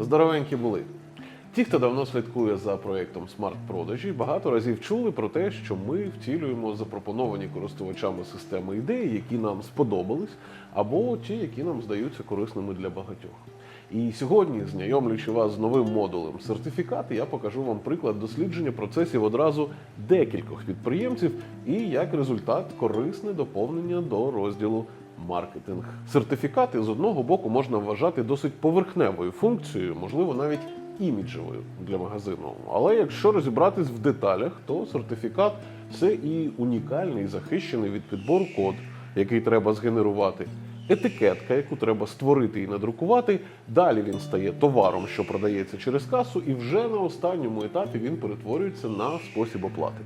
Здоровенькі були. Ті, хто давно слідкує за проєктом смарт-продажі, багато разів чули про те, що ми втілюємо запропоновані користувачами системи ідеї, які нам сподобались, або ті, які нам здаються корисними для багатьох. І сьогодні, знайомлюючи вас з новим модулем сертифікат, я покажу вам приклад дослідження процесів одразу декількох підприємців і як результат корисне доповнення до розділу маркетинг. Сертифікати з одного боку можна вважати досить поверхневою функцією, можливо, навіть іміджевою для магазину. Але якщо розібратись в деталях, то сертифікат це і унікальний захищений від підбору код, який треба згенерувати. Етикетка, яку треба створити і надрукувати. Далі він стає товаром, що продається через касу, і вже на останньому етапі він перетворюється на спосіб оплати.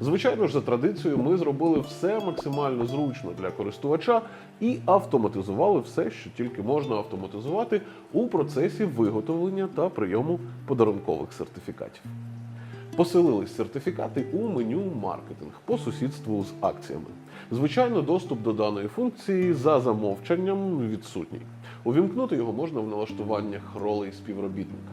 Звичайно ж, за традицією, ми зробили все максимально зручно для користувача і автоматизували все, що тільки можна автоматизувати у процесі виготовлення та прийому подарункових сертифікатів. Поселились сертифікати у меню маркетинг по сусідству з акціями. Звичайно, доступ до даної функції за замовчанням відсутній. Увімкнути його можна в налаштуваннях ролей співробітника.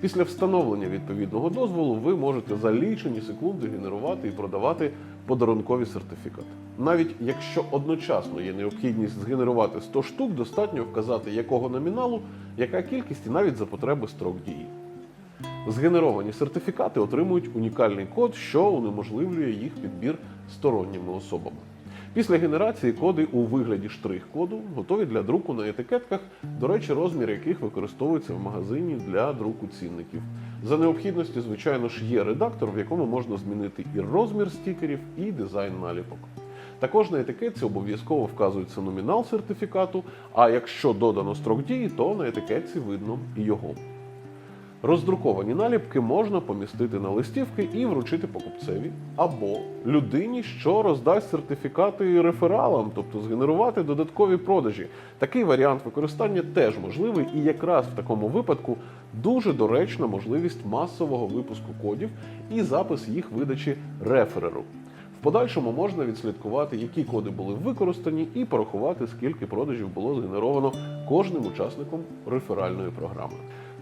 Після встановлення відповідного дозволу ви можете за лічені секунди генерувати і продавати подарункові сертифікати. Навіть якщо одночасно є необхідність згенерувати 100 штук, достатньо вказати якого номіналу, яка кількість і навіть за потреби строк дії. Згенеровані сертифікати отримують унікальний код, що унеможливлює їх підбір сторонніми особами. Після генерації коди у вигляді штрих-коду готові для друку на етикетках, до речі, розмір яких використовується в магазині для друку цінників. За необхідності, звичайно ж, є редактор, в якому можна змінити і розмір стікерів, і дизайн наліпок. Також на етикетці обов'язково вказується номінал сертифікату, а якщо додано строк дії, то на етикетці видно і його. Роздруковані наліпки можна помістити на листівки і вручити покупцеві або людині, що роздасть сертифікати рефералам, тобто згенерувати додаткові продажі. Такий варіант використання теж можливий, і якраз в такому випадку дуже доречна можливість масового випуску кодів і запис їх видачі рефереру. В подальшому можна відслідкувати, які коди були використані, і порахувати, скільки продажів було згенеровано кожним учасником реферальної програми.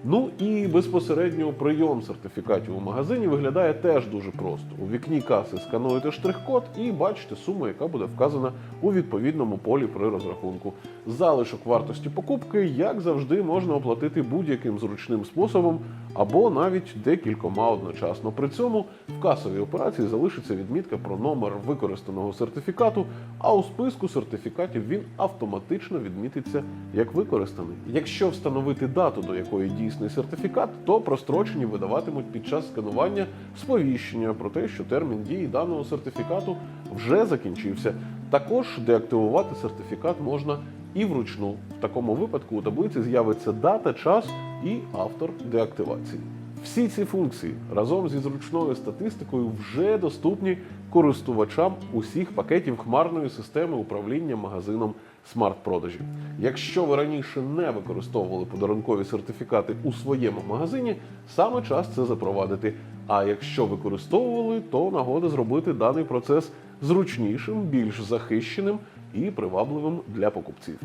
Ну і безпосередньо прийом сертифікатів у магазині виглядає теж дуже просто. У вікні каси скануєте штрих-код і бачите суму, яка буде вказана у відповідному полі при розрахунку. Залишок вартості покупки, як завжди, можна оплатити будь-яким зручним способом або навіть декількома одночасно. При цьому в касовій операції залишиться відмітка про номер використаного сертифікату, а у списку сертифікатів він автоматично відмітиться як використаний. Якщо встановити дату, до якої дійсний сертифікат, то прострочені видаватимуть під час сканування сповіщення про те, що термін дії даного сертифікату вже закінчився. Також деактивувати сертифікат можна і вручну. В такому випадку у таблиці з'явиться дата, час і автор деактивації. Всі ці функції разом зі зручною статистикою вже доступні користувачам усіх пакетів хмарної системи управління магазином смарт-продажі. Якщо ви раніше не використовували подарункові сертифікати у своєму магазині, саме час це запровадити. А якщо використовували, то нагода зробити даний процес зручнішим, більш захищеним і привабливим для покупців.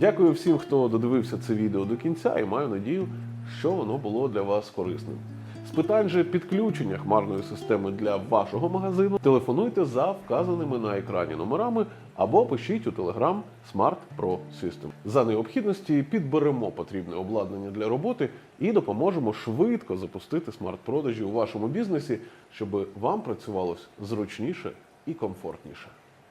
Дякую всім, хто додивився це відео до кінця, і маю надію, що воно було для вас корисним. З питань же підключення хмарної системи для вашого магазину телефонуйте за вказаними на екрані номерами або пишіть у Telegram Smart Pro System. За необхідності підберемо потрібне обладнання для роботи і допоможемо швидко запустити смарт-продажі у вашому бізнесі, щоб вам працювалось зручніше і комфортніше.